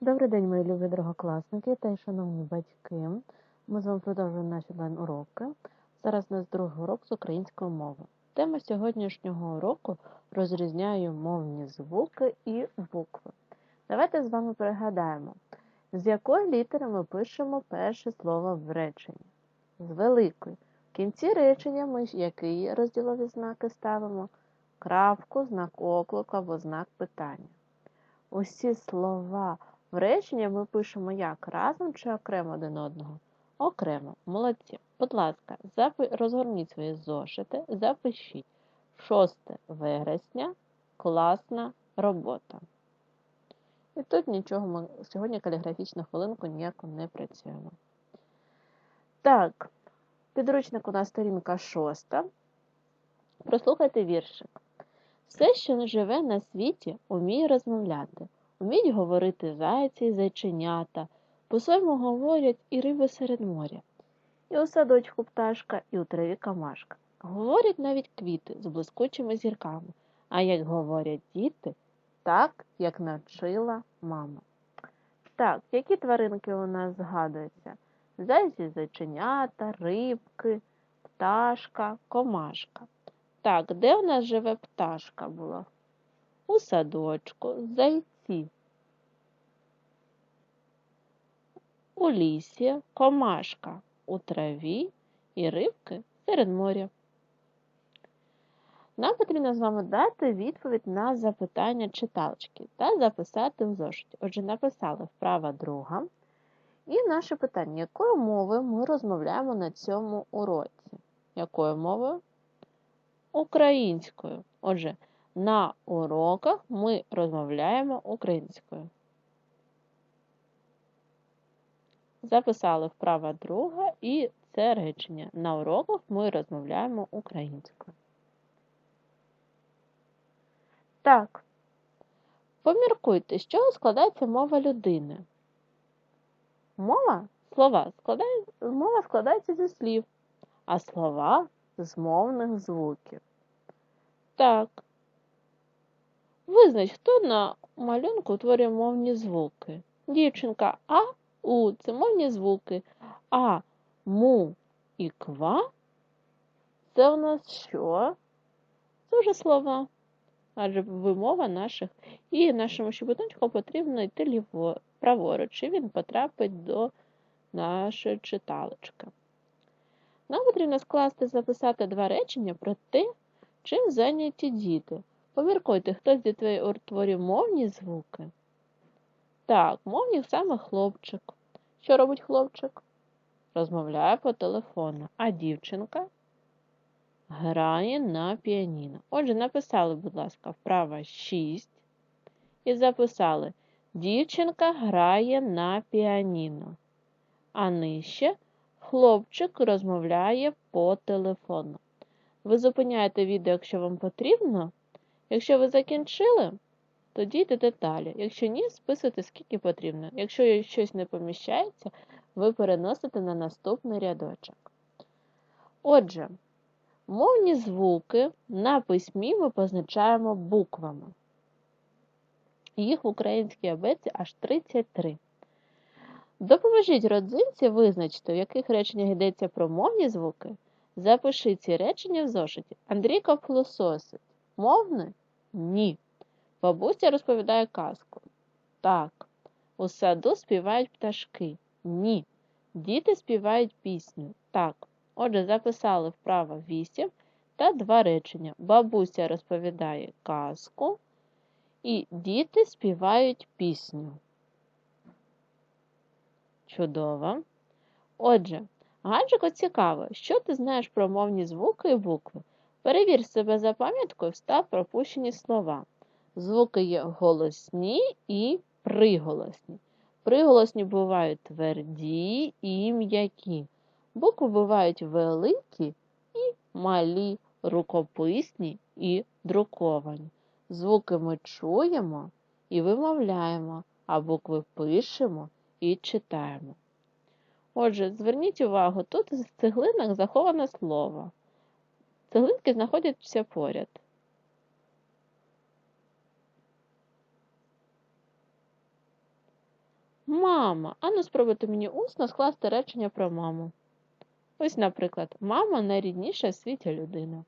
Добрий день, мої любі другокласники та й шановні батьки. Ми з вами продовжуємо наші онлайн-уроки. Зараз у нас другий урок з української мови. Тема сьогоднішнього уроку розрізняю мовні звуки і букви. Давайте з вами пригадаємо, з якої літери ми пишемо перше слово в реченні. З великої. В кінці речення ми які розділові знаки ставимо? Крапку, знак оклику або знак питання. Усі слова в речення ми пишемо як разом чи окремо один одного? Окремо. Молодці. Будь ласка, запи... розгорніть свої зошити, запишіть 6 вересня, класна робота. І тут нічого ми сьогодні каліграфічну хвилинку ніяку не працюємо. Так, підручник у нас сторінка 6. Прослухайте віршик. Все, що живе на світі, уміє розмовляти. Уміють говорити зайці і зайченята, по-своєму говорять і риби серед моря, і у садочку пташка, і у траві камашка. Говорять навіть квіти з блискучими зірками, а як говорять діти, так, як навчила мама. Так, які тваринки у нас згадуються? Зайці, зайченята, рибки, пташка, комашка. Так, де в нас живе пташка була? У садочку, зайці. У лісі, комашка у траві і рибки серед моря. Нам потрібно з вами дати відповідь на запитання читалочки та записати в зошиті. Отже, написали вправа друга. І наше питання, якою мовою ми розмовляємо на цьому уроці? Якою мовою? Українською. Отже, на уроках ми розмовляємо українською. Записали вправа друга і це речення. На уроках ми розмовляємо українською. Так. Поміркуйте, з чого складається мова людини. Мова слова складає, мова складається зі слів, а слова з мовних звуків. Так. Визнач, хто на малюнку утворює мовні звуки. Дівчинка А, У це мовні звуки. А, му і ква це у нас що? Це вже слова. Адже вимова наших. І нашому щебетунчику потрібно йти ліво, праворуч, і він потрапить до нашої читалочки. Нам потрібно скласти, записати два речення про те, чим зайняті діти. Поміркуйте, хто з дітей утворює мовні звуки? Так, мовні саме хлопчик. Що робить хлопчик? Розмовляє по телефону. А дівчинка грає на піаніно. Отже, написали, будь ласка, вправа 6 і записали: Дівчинка грає на піаніно. А нижче хлопчик розмовляє по телефону. Ви зупиняєте відео, якщо вам потрібно. Якщо ви закінчили, тоді йдете далі. Якщо ні, списуйте скільки потрібно. Якщо щось не поміщається, ви переносите на наступний рядочок. Отже, мовні звуки на письмі ми позначаємо буквами. Їх в українській абетці аж 33. Допоможіть родзинці визначити, в яких реченнях йдеться про мовні звуки. Запишіть ці речення в зошиті. Андрійко пилососить. Мовне? Ні. Бабуся розповідає казку. Так. У саду співають пташки. Ні. Діти співають пісню. Так. Отже, записали вправо 8 та два речення. Бабуся розповідає казку, і діти співають пісню. Чудово. Отже, Гаджику цікаво, що ти знаєш про мовні звуки і букви. Перевір себе за пам'яткою, встав пропущені слова. Звуки є голосні і приголосні. Приголосні бувають тверді і м'які. Букви бувають великі і малі, рукописні і друковані. Звуки ми чуємо і вимовляємо, а букви пишемо і читаємо. Отже, зверніть увагу, тут в цеглинах заховане слово. Цеглинки знаходяться поряд. Мама. Ану, спробуйте мені усно скласти речення про маму. Ось, наприклад, мама найрідніша в світі людина.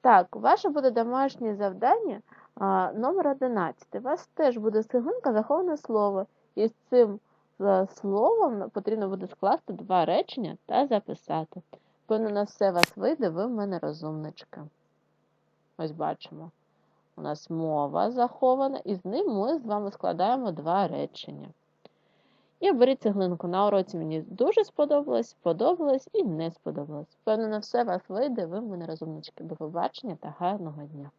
Так, ваше буде домашнє завдання а, номер 11. У вас теж буде цеглинка заховане слово. І з цим е, словом потрібно буде скласти два речення та записати. Певно, на все вас вийде, ви в мене розумнички. Ось бачимо. У нас мова захована, і з ним ми з вами складаємо два речення. І оберіть цеглинку. На уроці мені дуже сподобалось, сподобалось і не сподобалось. Певно, на все вас вийде, ви в мене розумнички. До побачення та гарного дня!